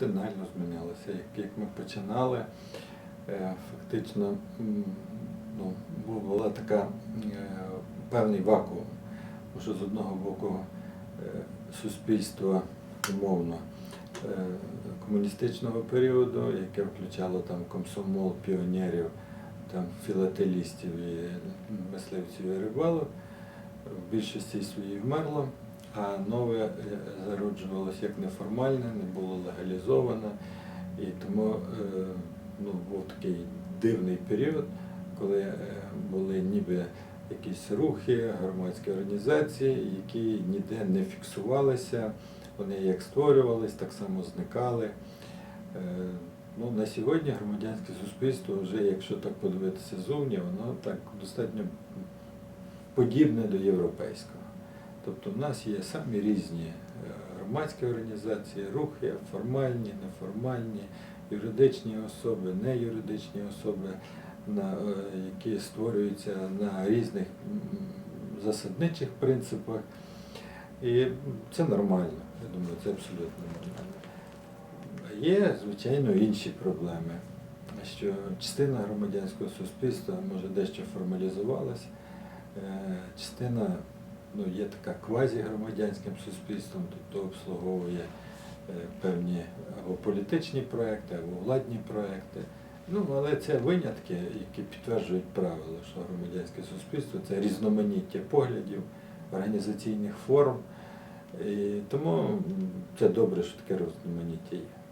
Кардинально змінилося. Як, як ми починали, е, фактично ну, була така е, певний вакуум. Тому що з одного боку е, суспільство умовно комуністичного періоду, яке включало там комсомол, піонерів, там філателістів і мисливців і рибалок, в більшості своїй вмерло, а нове зароджувалося як неформальне, не було легалізовано. І тому е, ну, був такий дивний період, коли е, були ніби якісь рухи, громадські організації, які ніде не фіксувалися, вони як створювались, так само зникали. Е, Ну, на сьогодні громадянське суспільство, вже якщо так подивитися зовні, воно так достатньо подібне до європейського. Тобто в нас є самі різні громадські організації, рухи, формальні, неформальні, юридичні особи, неюридичні особи, е, які створюються на різних засадничих принципах. І це нормально. Я думаю, це абсолютно нормально. Є, звичайно, інші проблеми, що частина громадянського суспільства може дещо формалізувалась, е, частина ну, є така квазігромадянським суспільством, тобто обслуговує е, певні або політичні проекти, або владні проекти. Ну, але це винятки, які підтверджують правило, що громадянське суспільство це різноманіття поглядів, організаційних форм. І тому це добре, що таке різноманіття є.